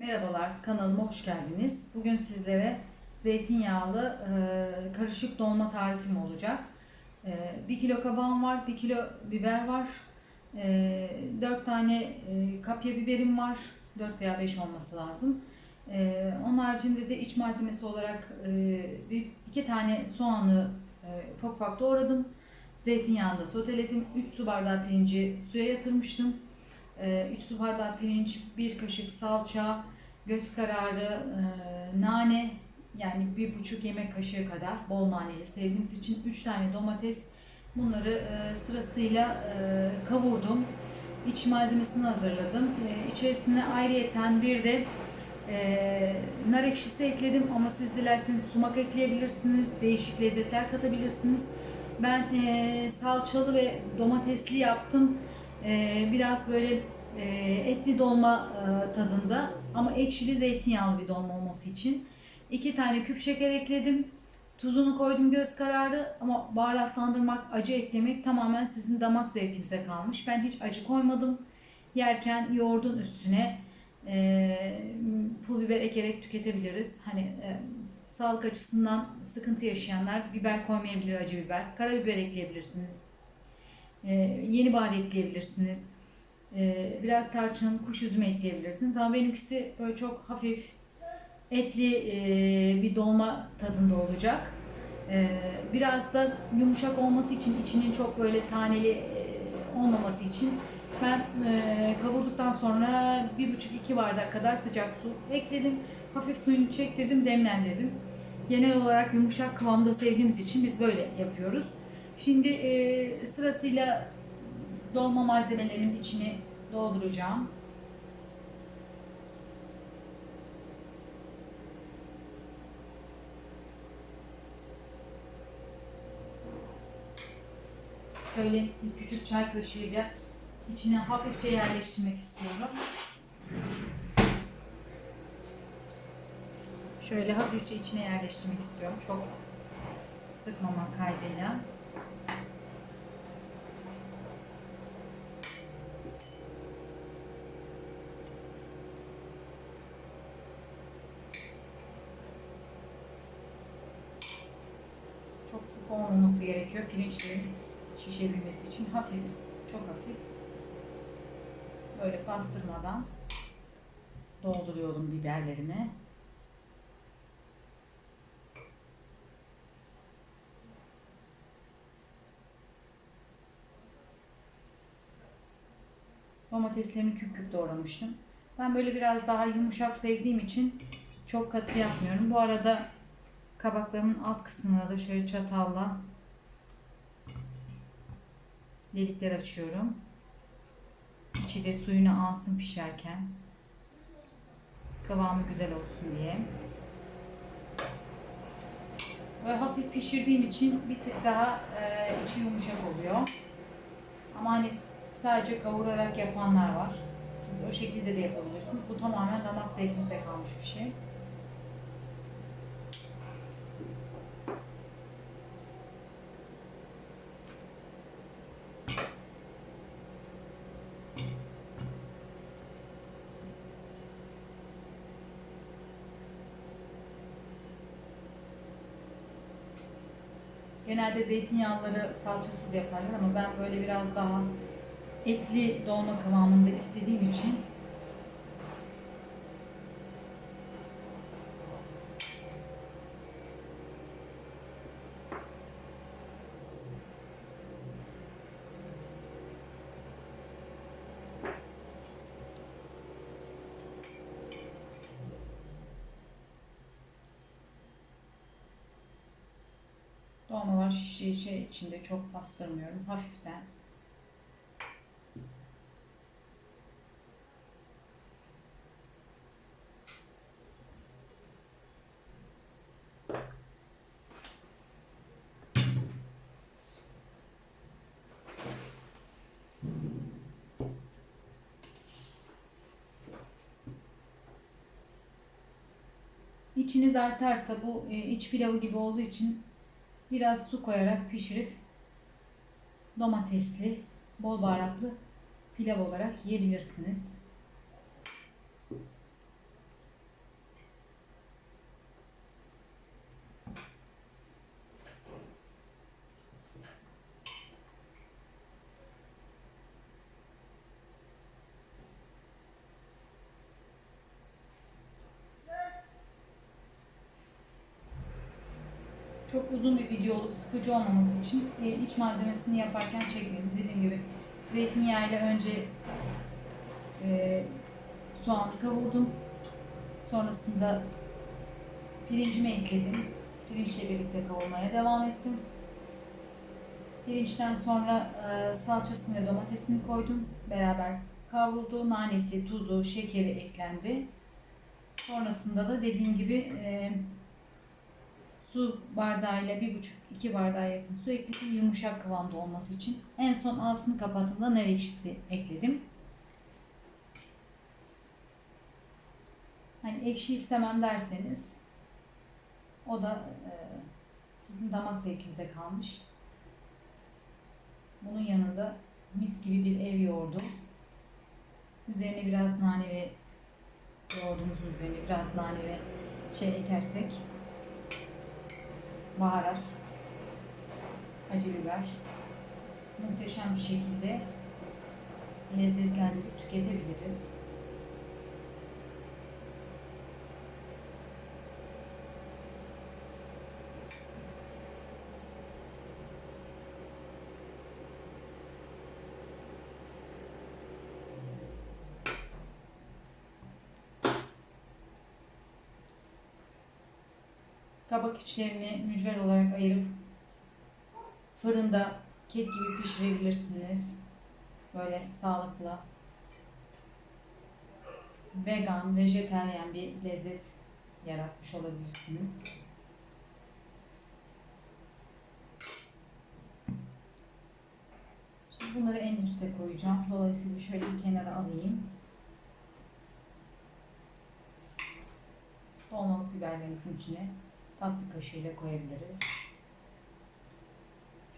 Merhabalar, kanalıma hoş geldiniz. Bugün sizlere zeytinyağlı e, karışık dolma tarifim olacak. E, 1 kilo kabağım var, 1 kilo biber var, e, 4 tane e, kapya biberim var, 4 veya 5 olması lazım. E, onun haricinde de iç malzemesi olarak e, bir, iki tane soğanı e, ufak ufak doğradım. Zeytinyağında soteledim. 3 su bardağı pirinci suya yatırmıştım. 3 su bardağı pirinç, 1 kaşık salça, göz kararı e, nane yani 1,5 yemek kaşığı kadar bol naneli sevdiğimiz için 3 tane domates bunları e, sırasıyla e, kavurdum. İç malzemesini hazırladım. İçerisine ayrıyeten bir de nar ekşisi ekledim ama siz dilerseniz sumak ekleyebilirsiniz. Değişik lezzetler katabilirsiniz. Ben salçalı ve domatesli yaptım. E, biraz böyle e, etli dolma e, tadında ama ekşili zeytinyağlı bir dolma olması için. iki tane küp şeker ekledim. Tuzunu koydum göz kararı ama baharatlandırmak, acı eklemek tamamen sizin damak zevkinize kalmış. Ben hiç acı koymadım. Yerken yoğurdun üstüne e, pul biber ekerek tüketebiliriz. Hani e, sağlık açısından sıkıntı yaşayanlar biber koymayabilir acı biber. Karabiber ekleyebilirsiniz. E, yeni bahar ekleyebilirsiniz. E, biraz tarçın, kuş üzümü ekleyebilirsiniz. Ama benimkisi böyle çok hafif etli e, bir dolma tadında olacak. E, biraz da yumuşak olması için, içinin çok böyle taneli e, olmaması için ben e, kavurduktan sonra bir buçuk iki bardak kadar sıcak su ekledim. Hafif suyunu çektirdim, demlendirdim. Genel olarak yumuşak kıvamda sevdiğimiz için biz böyle yapıyoruz. Şimdi e, sırasıyla dolma malzemelerimin içini dolduracağım. Şöyle bir küçük çay kaşığıyla içine hafifçe yerleştirmek istiyorum. Şöyle hafifçe içine yerleştirmek istiyorum. Çok sıkmamak kaydıyla. Çok sık olmaması gerekiyor pirinçlerin şişebilmesi için. Hafif, çok hafif. Böyle bastırmadan dolduruyorum biberlerimi. Domateslerini küp küp doğramıştım. Ben böyle biraz daha yumuşak sevdiğim için çok katı yapmıyorum. Bu arada kabaklarımın alt kısmına da şöyle çatalla delikler açıyorum. İçi de suyunu alsın pişerken. Kıvamı güzel olsun diye. Ve hafif pişirdiğim için bir tık daha e, içi yumuşak oluyor. Ama hani sadece kavurarak yapanlar var. Siz o şekilde de yapabilirsiniz. Bu tamamen damak zevkinize kalmış bir şey. Genelde zeytinyağları salçasız yaparlar ama ben böyle biraz daha etli dolma kıvamında istediğim için dolmalar şişe şey içinde çok bastırmıyorum. Hafiften İçiniz artarsa bu e, iç pilavı gibi olduğu için biraz su koyarak pişirip domatesli, bol baharatlı pilav olarak yiyebilirsiniz. Çok uzun bir video olup sıkıcı olmaması için e, iç malzemesini yaparken çekmedim. Dediğim gibi zeytinyağıyla önce e, soğanı kavurdum. Sonrasında pirincimi ekledim. Pirinçle birlikte kavurmaya devam ettim. Pirinçten sonra e, salçasını ve domatesini koydum. Beraber kavruldu. Nanesi, tuzu, şekeri eklendi. Sonrasında da dediğim gibi e, su bardağıyla bir buçuk iki bardağa yakın su ekledim yumuşak kıvamda olması için. En son altını kapattığımda nar ekşisi ekledim. Hani ekşi istemem derseniz o da e, sizin damak zevkinize kalmış. Bunun yanında mis gibi bir ev yoğurdu. Üzerine biraz nane ve yoğurdumuzun üzerine biraz nane ve şey ekersek baharat, acı biber muhteşem bir şekilde lezzetlendirip tüketebiliriz. Kabak içlerini mücver olarak ayırıp fırında kek gibi pişirebilirsiniz. Böyle sağlıklı, vegan, vejeteryan bir lezzet yaratmış olabilirsiniz. Şimdi bunları en üste koyacağım. Dolayısıyla şöyle bir kenara alayım. Dolmalık biberlerimizin içine tatlı kaşığıyla koyabiliriz.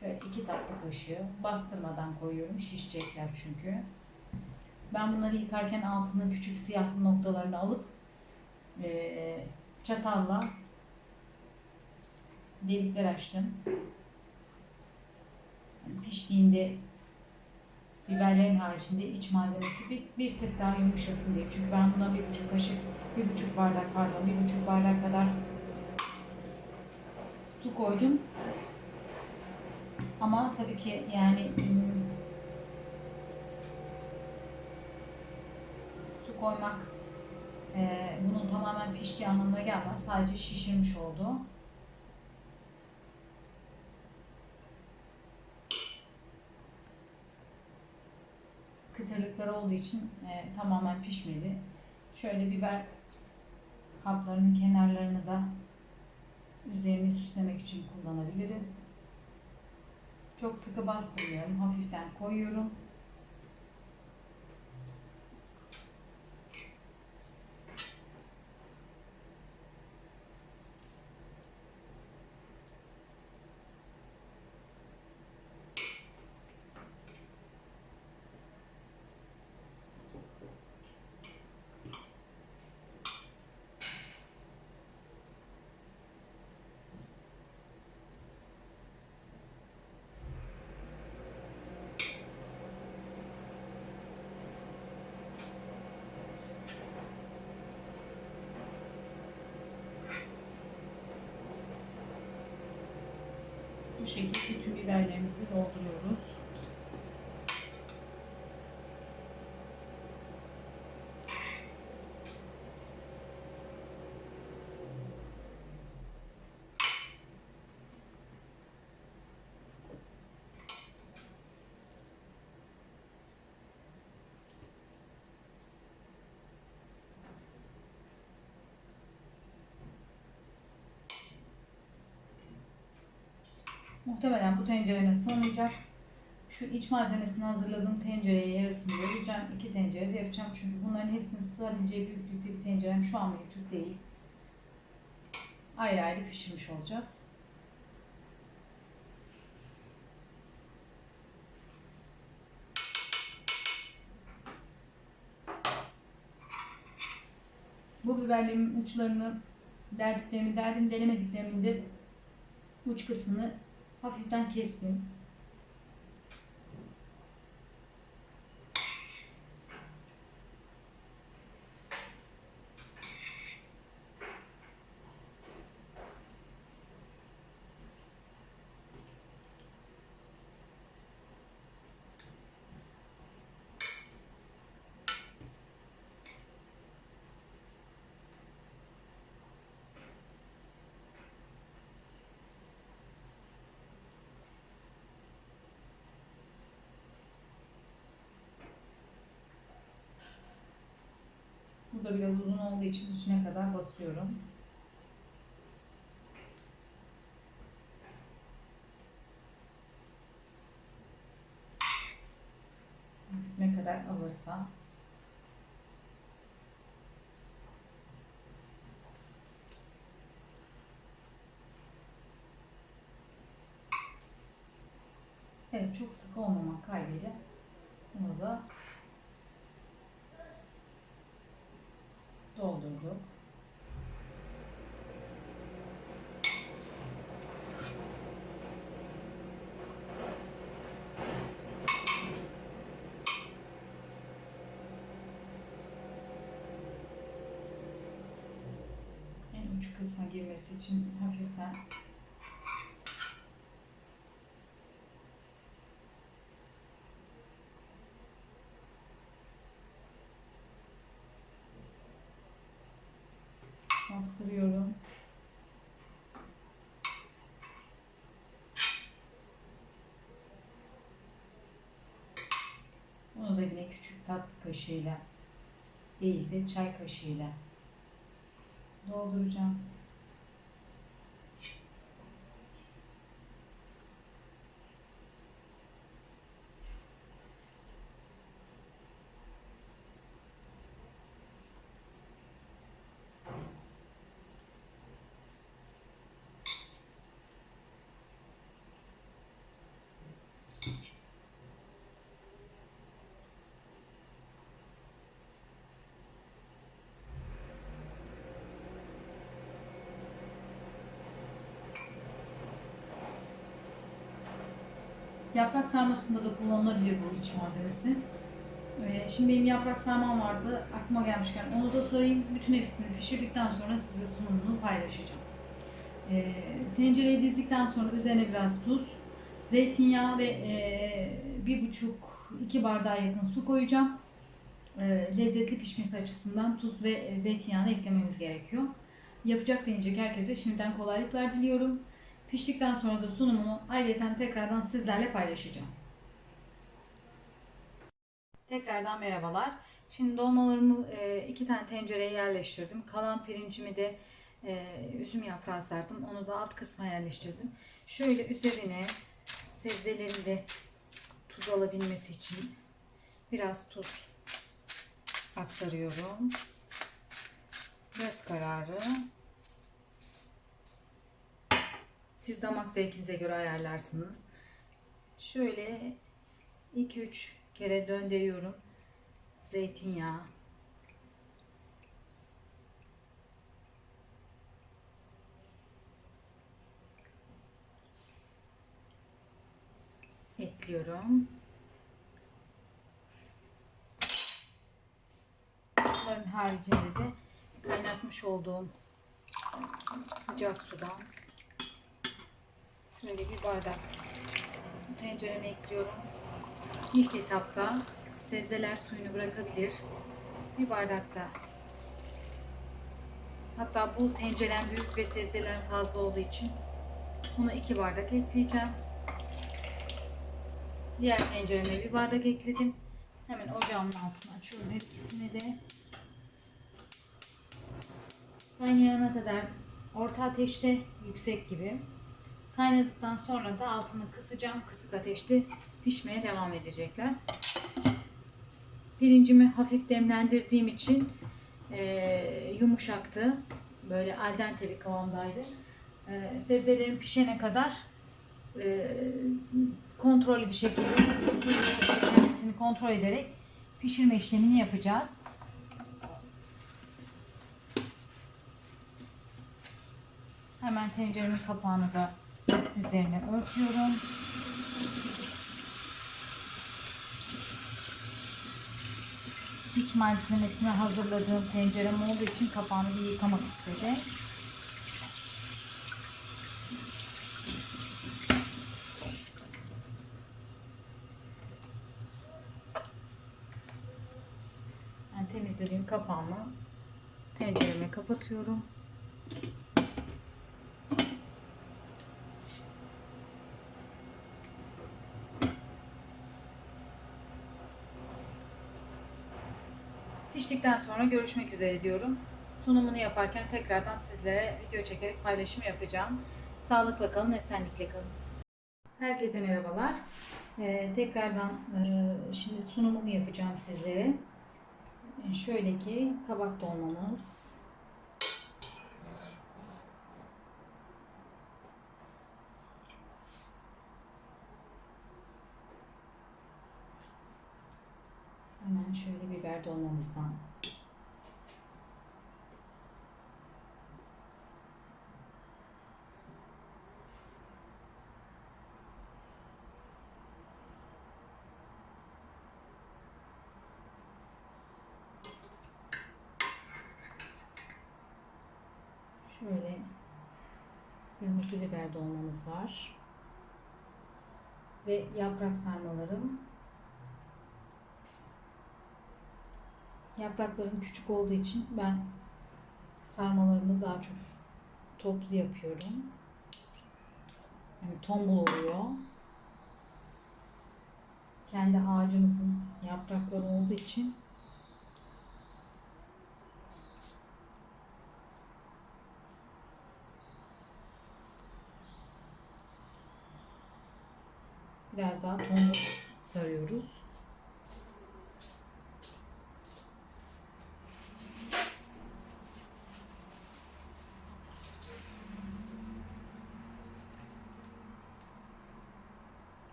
Şöyle iki tatlı kaşığı bastırmadan koyuyorum. Şişecekler çünkü. Ben bunları yıkarken altının küçük siyah noktalarını alıp e, çatalla delikler açtım. Piştiğinde biberlerin haricinde iç malzemesi bir, bir tık daha yumuşasın diye. Çünkü ben buna bir buçuk kaşık, bir buçuk bardak pardon, bir buçuk bardak kadar su koydum. Ama tabii ki yani hmm, su koymak e, bunun tamamen piştiği anlamına gelmez. Sadece şişirmiş oldu. Kıtırlıkları olduğu için e, tamamen pişmedi. Şöyle biber kaplarının kenarlarını da üzerini süslemek için kullanabiliriz. Çok sıkı bastırmıyorum. Hafiften koyuyorum. Bu şekilde bütün biberlerimizi dolduruyoruz. Bu tencereme sığmayacak. Şu iç malzemesini hazırladığım tencereye yarısını vereceğim. İki tencere de yapacağım. Çünkü bunların hepsini sığabileceği büyüklükte bir tencerem şu an mevcut değil. Ayrı ayrı pişirmiş olacağız. Bu biberlerimin uçlarını derdiklerimi derdim, denemediklerimin de uç kısmını hafiften kestim. Da biraz uzun olduğu için içine kadar basıyorum. Ne kadar alırsa. Evet çok sık olmamak kaydıyla bunu da doldurduk. En uç kısma girmesi için hafiften Yine küçük tatlı kaşığıyla değil de çay kaşığıyla dolduracağım. Yaprak sarmasında da kullanılabilir bu iç malzemesi. Ee, Şimdi benim yaprak sarmam vardı. Aklıma gelmişken onu da sarayım. Bütün hepsini pişirdikten sonra size sunumunu paylaşacağım. Ee, Tencereye dizdikten sonra üzerine biraz tuz, zeytinyağı ve e, bir buçuk iki bardağa yakın su koyacağım. Ee, Lezzetli pişmesi açısından tuz ve e, zeytinyağını eklememiz gerekiyor. Yapacak deneyecek herkese şimdiden kolaylıklar diliyorum. Piştikten sonra da sunumunu ayrıca tekrardan sizlerle paylaşacağım. Tekrardan merhabalar. Şimdi dolmalarımı e, iki tane tencereye yerleştirdim. Kalan pirincimi de e, üzüm yaprağı serdim. Onu da alt kısma yerleştirdim. Şöyle üzerine sebzelerin de tuz alabilmesi için biraz tuz aktarıyorum. Göz kararı Siz damak zevkinize göre ayarlarsınız. Şöyle 2-3 kere döndürüyorum. Zeytinyağı. Ekliyorum. Bunların haricinde de kaynatmış olduğum sıcak sudan Şöyle bir bardak tencereme ekliyorum. İlk etapta sebzeler suyunu bırakabilir. Bir bardakta hatta bu tencerem büyük ve sebzeler fazla olduğu için bunu iki bardak ekleyeceğim. Diğer tencereme bir bardak ekledim. Hemen ocağımın altına açıyorum hepsini de. Kaynayana kadar orta ateşte yüksek gibi Kaynadıktan sonra da altını kısacağım. Kısık ateşte pişmeye devam edecekler. Pirincimi hafif demlendirdiğim için e, yumuşaktı. Böyle al dente bir kıvamdaydı. E, sebzelerin pişene kadar e, kontrollü bir şekilde kendisini kontrol ederek pişirme işlemini yapacağız. Hemen tenceremin kapağını da üzerine örtüyorum. İç malzemesini hazırladığım tencerem olduğu için kapağını bir yıkamak istedim. Ben temizlediğim kapağımı tencereme kapatıyorum. Piştikten sonra görüşmek üzere diyorum. Sunumunu yaparken tekrardan sizlere video çekerek paylaşım yapacağım. Sağlıkla kalın, esenlikle kalın. Herkese merhabalar. Ee, tekrardan e, şimdi sunumumu yapacağım sizlere. Şöyle ki kabak dolmamız. Hemen şöyle biber dolmamızdan. Şöyle kırmızı biber dolmamız var. Ve yaprak sarmalarım. Yapraklarım küçük olduğu için ben sarmalarımı daha çok toplu yapıyorum. Yani tombul oluyor. Kendi ağacımızın yaprakları olduğu için biraz daha tombul sarıyoruz.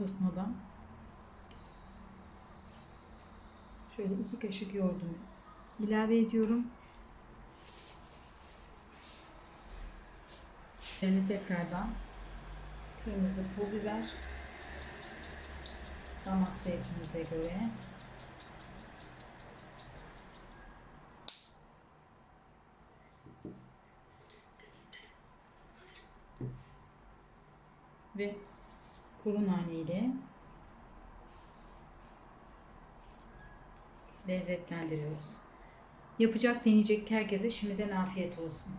Ortasına da şöyle iki kaşık yoğurdumu ilave ediyorum. Şöyle tekrardan kırmızı pul biber damak zevkimize göre ve kuru nane ile lezzetlendiriyoruz. Yapacak deneyecek herkese şimdiden afiyet olsun.